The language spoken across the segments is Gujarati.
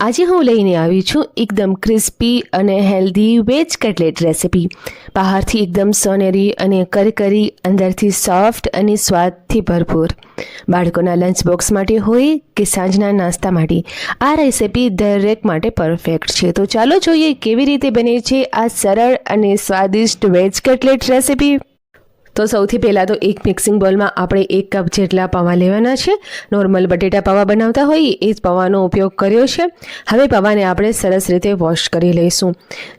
આજે હું લઈને આવી છું એકદમ ક્રિસ્પી અને હેલ્ધી વેજ કટલેટ રેસિપી. બહારથી એકદમ સોનેરી અને કરકરી, અંદરથી સોફ્ટ અને સ્વાદથી ભરપૂર. બાળકોના લંચ બોક્સ માટે હોય કે સાંજના નાસ્તા માટે, આ રેસિપી દરેક માટે પરફેક્ટ છે. તો ચાલો જોઈએ કેવી રીતે બને છે આ સરળ અને સ્વાદિષ્ટ વેજ કટલેટ રેસિપી. તો સૌથી પહેલાં તો એક મિક્સિંગ બોલમાં આપણે એક કપ જેટલા પૌવા લેવાના છે. નોર્મલ બટેટા પૌવા બનાવતા હોઈએ એ જ પૌવાનો ઉપયોગ કર્યો છે. હવે પૌવાને આપણે સરસ રીતે વોશ કરી લઈશું.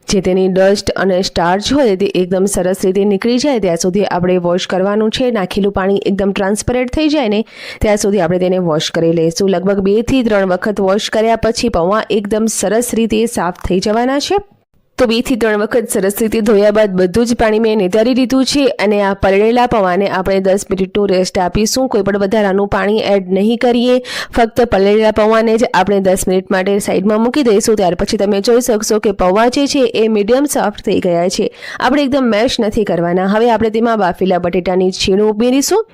જે તેની ડસ્ટ અને સ્ટાર્ચ હોય તે એકદમ સરસ રીતે નીકળી જાય, ત્યાં સુધી આપણે વોશ કરવાનું છે. નાખેલું પાણી એકદમ ટ્રાન્સપરેન્ટ થઈ જાય ને, ત્યાં સુધી આપણે તેને વોશ કરી લઈશું. લગભગ બેથી ત્રણ વખત વોશ કર્યા પછી પૌવા એકદમ સરસ રીતે સાફ થઈ જવાના છે. તો બેથી ત્રણ વખત સરસ રીતે ધોયા બાદ બધું જ પાણી મેં નિતારી લીધું છે અને આ પલળેલા પૌવાને આપણે દસ મિનિટનું રેસ્ટ આપીશું. કોઈ પણ વધારાનું પાણી એડ નહીં કરીએ. ફક્ત પલળેલા પૌવાને જ આપણે દસ મિનિટ માટે સાઈડમાં મૂકી દઈશું. ત્યાર પછી તમે જોઈ શકશો કે પૌવા જે છે એ મીડિયમ સોફ્ટ થઈ ગયા છે. આપણે એકદમ મેશ નથી કરવાના. હવે આપણે તેમાં બાફેલા બટેટાની છીણું ઉમેરીશું.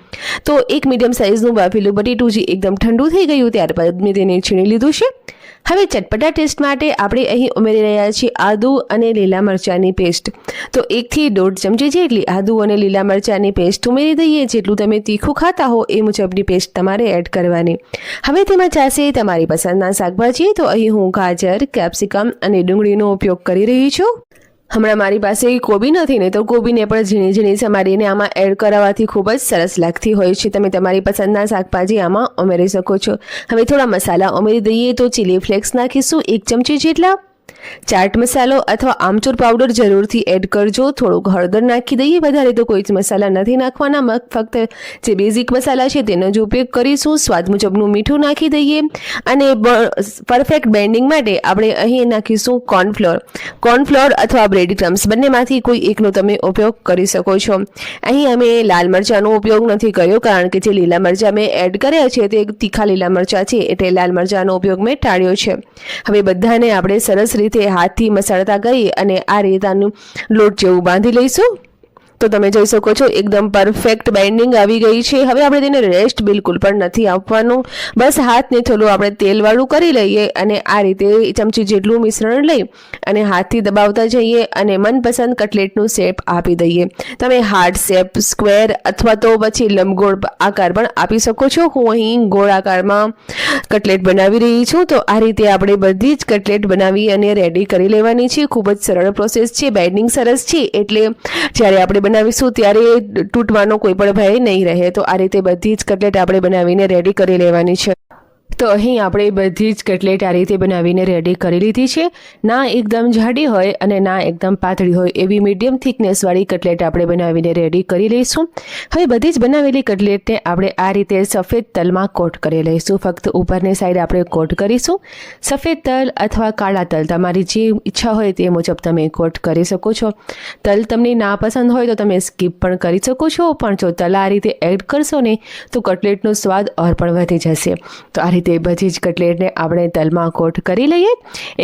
તો એક મીડિયમ સાઇઝનું બાફેલું બટેટું જે એકદમ ઠંડુ થઈ ગયું ત્યારબાદ મેં તેને છીણી લીધું છે. હવે ચટપટા ટેસ્ટ માટે આપણે અહીં ઉમેરી રહ્યા છીએ આદુ અને લીલા મરચાંની પેસ્ટ તો એકથી દોઢ ચમચી જેટલી આદુ અને લીલા મરચાંની પેસ્ટ ઉમેરી દઈએ, જેટલું તમે તીખું ખાતા હો એ મુજબની પેસ્ટ તમારે એડ કરવાની. હવે તેમાં ચાસે તમારી પસંદના શાકભાજી. તો અહીં હું ગાજર કેપ્સિકમ અને ડુંગળીનો ઉપયોગ કરી રહી છું. હમણાં મારી પાસે કોબી નથી ને તો કોબીને પણ ઝીણી ઝીણી સમારીને આમાં એડ કરાવવાથી ખૂબ જ સરસ લાગતી હોય છે. તમે તમારી પસંદના શાકભાજી આમાં ઉમેરી શકો છો. હવે થોડા મસાલા ઉમેરી દઈએ તો ચીલી ફ્લેક્સ નાખીશું એક ચમચી જેટલા. ચાટ મસાલો અથવા આમચૂર પાવડર જરૂરથી એડ કરજો. થોડુંક હળદર નાખી દઈએ. વધારે તો કોઈ જ મસાલા નથી નાખવાના. ફક્ત જે બેઝિક મસાલા છે તેનો જ ઉપયોગ કરીશું. સ્વાદ મુજબનું મીઠું નાખી દઈએ. અને પરફેક્ટ બેન્ડિંગ માટે આપણે અહીં નાખીશું કોર્નફ્લોર કોર્નફ્લોર અથવા બ્રેડ ક્રમ્સ બંનેમાંથી કોઈ એકનો તમે ઉપયોગ કરી શકો છો. અહીં અમે લાલ મરચાંનો ઉપયોગ નથી કર્યો, કારણ કે જે લીલા મરચાં મેં એડ કર્યા છે તે તીખા લીલા મરચાં છે, એટલે લાલ મરચાંનો ઉપયોગ મેં ટાળ્યો છે. હવે બધાને આપણે સરસ રીતે હાથથી મસળતા ગઈ અને આ રેતાનું લોટ જેવું બાંધી લઈશું. તો તમે જોઈ શકો છો, એકદમ પરફેક્ટ બાઇન્ડિંગ આવી ગઈ છે. હવે આપણે તેને રેસ્ટ બિલકુલ પણ નથી આપવાનું. બસ હાથને થોડું આપણે તેલવાળું કરી લઈએ અને આ રીતે ચમચી જેટલું મિશ્રણ લઈ અને હાથથી દબાવતા જઈએ અને મનપસંદ કટલેટનું શેપ આપી દઈએ. તમે હાર્ડ શેપ સ્ક્વેર અથવા તો પછી લંબગોળ આકાર પણ આપી શકો છો. હું અહીં ગોળ આકારમાં કટલેટ બનાવી રહી છું. તો આ રીતે આપણે બધી જ કટલેટ બનાવી અને રેડી કરી લેવાની છે. ખૂબ જ સરળ પ્રોસેસ છે. બાઇન્ડિંગ સરસ છે. એટલે જ્યારે આપણે બનાવીશું ત્યારે તૂટવાનો કોઈ પણ ભય નહીં રહે. તો આ રીતે બધી જ કટલેટ આપણે બનાવીને રેડી કરી લેવાની છે. તો અહીં આપણે બધી જ કટલેટ આ રીતે બનાવીને રેડી કરી લીધી છે. ના એકદમ જાડી હોય અને ના એકદમ પાતળી હોય એવી મીડિયમ થિકનેસવાળી કટલેટ આપણે બનાવીને રેડી કરી લઈશું. હવે બધી જ બનાવેલી કટલેટને આપણે આ રીતે સફેદ તલમાં કોટ કરી લઈશું. ફક્ત ઉપરની સાઈડ આપણે કોટ કરીશું. સફેદ તલ અથવા કાળા તલ, તમારી જે ઈચ્છા હોય તે મુજબ તમે કોટ કરી શકો છો. તલ તમને ના પસંદ હોય તો તમે સ્કીપ પણ કરી શકો છો. પણ જો તલ આ રીતે એડ કરશો ને, તો કટલેટનો સ્વાદ ઓર પણ વધી જશે. તો આ રીતે બધી જ કટલેટને આપણે તલમાં કોટ કરી લઈએ.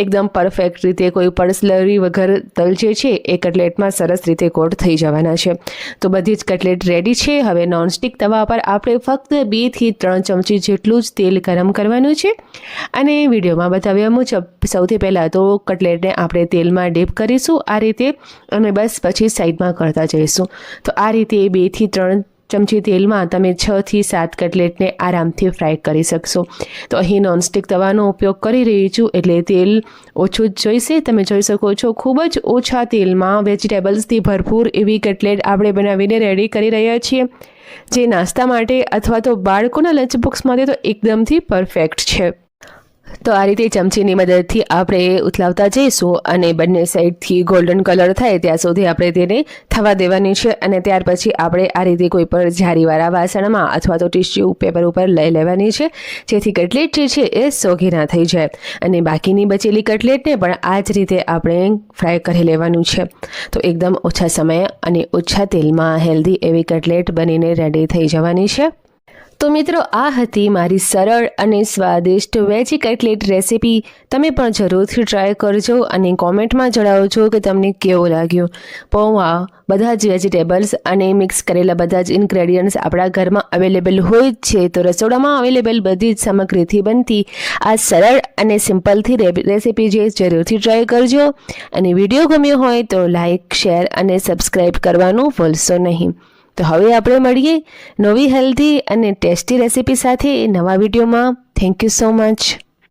એકદમ પરફેક્ટ રીતે કોઈ પણ સ્લરી વગર તલ જે છે એ કટલેટમાં સરસ રીતે કોટ થઈ જવાના છે. તો બધી જ કટલેટ રેડી છે. હવે નોનસ્ટિક તવા પર આપણે ફક્ત બેથી ત્રણ ચમચી જેટલું જ તેલ ગરમ કરવાનું છે. અને વિડીયોમાં બતાવ્યા મુજબ સૌથી પહેલાં તો કટલેટને આપણે તેલમાં ડીપ કરીશું આ રીતે અને બસ પછી સાઈડમાં કરતા જઈશું. તો આ રીતે બેથી ત્રણ ચમચી તેલમાં તમે છ થી સાત કટલેટને આરામથી ફ્રાય કરી શકશો. તો અહીં નોનસ્ટિક તવાનો ઉપયોગ કરી રહી છું એટલે તેલ ઓછું જ જોઈશે. તમે જોઈ શકો છો, ખૂબ જ ઓછા તેલમાં વેજીટેબલ્સથી ભરપૂર એવી કટલેટ આપણે બનાવીને રેડી કરી રહ્યા છીએ. જે નાસ્તા માટે અથવા તો બાળકોના લંચ બોક્સ માટે તો એકદમથી પરફેક્ટ છે. તો આ રીતે ચમચીની મદદથી આપણે ઉથલાવતા જઈશું અને બંને સાઈડથી ગોલ્ડન કલર થાય ત્યાં સુધી આપણે તેને થવા દેવાની છે અને ત્યાર પછી આપણે આ રીતે કોઈ પણ જારીવાળા વાસણમાં અથવા તો ટીશ્યુ પેપર ઉપર લઈ લેવાની છે, જેથી કટલેટ જે છે એ સોગી ના થઈ જાય. અને બાકીની બચેલી કટલેટને પણ આ જ રીતે આપણે ફ્રાય કરી લેવાનું છે. તો એકદમ ઓછા સમયે અને ઓછા તેલમાં હેલ્ધી એવી કટલેટ બનીને રેડી થઈ જવાની છે. તો મિત્રો, આ હતી મારી સરળ અને સ્વાદિષ્ટ વેજી કટલેટ રેસીપી. તમે પણ જરૂરથી ટ્રાય કરજો અને કોમેન્ટમાં જણાવજો કે તમને કેવો લાગ્યો. પૌવા બધા જ વેજીટેબલ્સ અને મિક્સ કરેલા બધા જ ઇન્ગ્રેડિયન્ટ્સ આપણા ઘરમાં અવેલેબલ હોય જ છે. તો રસોડામાં અવેલેબલ બધી જ સામગ્રીથી બનતી આ સરળ અને સિમ્પલથી રેસીપી જે જરૂરથી ટ્રાય કરજો. અને વીડિયો ગમ્યો હોય તો લાઇક શેર અને સબસ્ક્રાઈબ કરવાનું ભૂલશો નહીં. તો હવે આપણે મળીએ નવી હેલ્ધી અને ટેસ્ટી રેસીપી સાથે નવા વિડીયોમાં. Thank you so much